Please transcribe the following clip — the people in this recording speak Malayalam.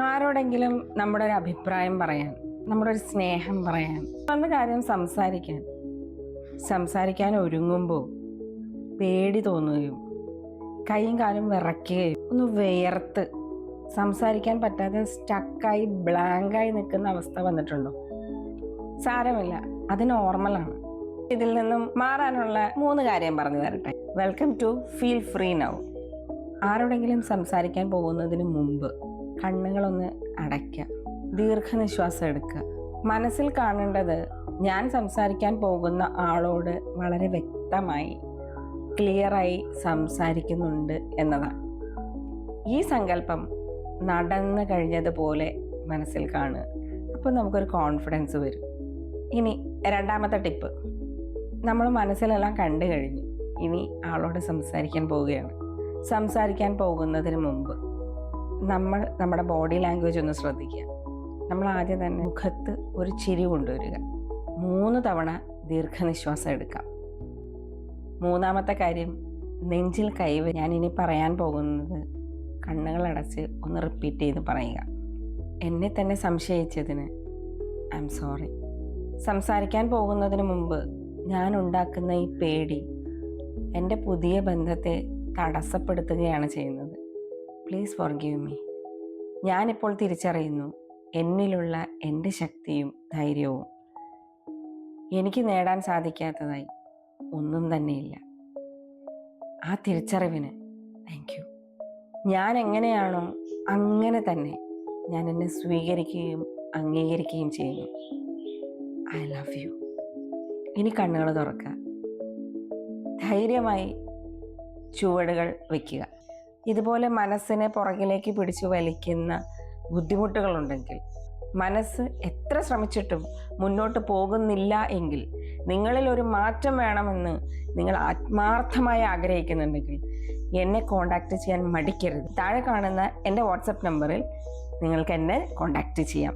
ആരോടെങ്കിലും നമ്മുടെ ഒരു അഭിപ്രായം പറയാൻ നമ്മുടെ ഒരു സ്നേഹം പറയാൻ വന്ന കാര്യം സംസാരിക്കാൻ സംസാരിക്കാൻ ഒരുങ്ങുമ്പോൾ പേടി തോന്നുകയും കൈയും കാലും വിറയ്ക്കുകയും ഒന്ന് വിയർത്ത് സംസാരിക്കാൻ പറ്റാതെ സ്റ്റക്കായി ബ്ലാങ്കായി നിൽക്കുന്ന അവസ്ഥ വന്നിട്ടുണ്ടോ? സാരമില്ല. അത് നോർമലാണ് ഇതിൽ നിന്നും മാറാനുള്ള മൂന്ന് കാര്യം പറഞ്ഞു തരട്ടെ. Welcome to feel free now ആരോടെങ്കിലും സംസാരിക്കാൻ പോകുന്നതിന് മുമ്പ് കണ്ണുകളൊന്ന് അടയ്ക്കുക. ദീർഘനിശ്വാസം എടുക്കുക. മനസ്സിൽ കാണേണ്ടത് ഞാൻ സംസാരിക്കാൻ പോകുന്ന ആളോട് വളരെ വ്യക്തമായി ക്ലിയറായി സംസാരിക്കുന്നുണ്ട് എന്നതാണ്. ഈ സങ്കല്പം നടന്നു കഴിഞ്ഞതുപോലെ മനസ്സിൽ കാണുക. അപ്പോൾ നമുക്കൊരു കോൺഫിഡൻസ് വരും. ഇനി രണ്ടാമത്തെ ടിപ്പ് നമ്മൾ മനസ്സിലെല്ലാം കണ്ടു കഴിഞ്ഞു. ഇനി ആളോട് സംസാരിക്കാൻ പോവുകയാണ്. സംസാരിക്കാൻ പോകുന്നതിന് മുമ്പ്. നമ്മൾ നമ്മുടെ ബോഡി ലാംഗ്വേജ് ഒന്ന് ശ്രദ്ധിക്കുക. നമ്മൾ ആദ്യം തന്നെ മുഖത്ത് ഒരു ചിരി കൊണ്ടുവരിക. മൂന്ന് തവണ ദീർഘനിശ്വാസം എടുക്കാം. മൂന്നാമത്തെ കാര്യം നെഞ്ചിൽ കൈവ് ഞാൻ ഇനി പറയാൻ പോകുന്നത് കണ്ണുകളടച്ച് ഒന്ന് റിപ്പീറ്റ് ചെയ്ത് പറയുക. എന്നെ തന്നെ സംശയിച്ചതിന് ഐ എം സോറി സംസാരിക്കാൻ പോകുന്നതിന് മുമ്പ് ഞാൻ ഉണ്ടാക്കുന്ന ഈ പേടി എന്റെ പുതിയ ബന്ധത്തെ തടസ്സപ്പെടുത്തുകയാണ് ചെയ്യുന്നത്. Please forgive me. ഞാനിപ്പോൾ തിരിച്ചറിയുന്നു എന്നിലുള്ള എന്റെ ശക്തിയും ധൈര്യവും എനിക്ക് നേടാൻ സാധിക്കാത്തതായി ഒന്നും തന്നെയില്ല. ആ തിരിച്ചറിവിന് താങ്ക് യു ഞാൻ എങ്ങനെയാണോ അങ്ങനെ തന്നെ ഞാൻ എന്നെ സ്വീകരിക്കുകയും അംഗീകരിക്കുകയും ചെയ്യുന്നു. ഐ ലവ് യു ഇനി കണ്ണുകൾ തുറക്കുക. ധൈര്യമായി ചുവടുകൾ വയ്ക്കുക ഇതുപോലെ മനസ്സിനെ പുറകിലേക്ക് പിടിച്ചു വലിക്കുന്ന ബുദ്ധിമുട്ടുകളുണ്ടെങ്കിൽ മനസ്സ് എത്ര ശ്രമിച്ചിട്ടും മുന്നോട്ട് പോകുന്നില്ല എങ്കിൽ നിങ്ങളിൽ ഒരു മാറ്റം വേണമെന്ന് നിങ്ങൾ ആത്മാർത്ഥമായി ആഗ്രഹിക്കുന്നുണ്ടെങ്കിൽ എന്നെ കോണ്ടാക്ട് ചെയ്യാൻ മടിക്കരുത്. താഴെ കാണുന്ന എന്റെ വാട്സപ്പ് നമ്പറിൽ നിങ്ങൾക്ക് എന്നെ കോണ്ടാക്ട് ചെയ്യാം.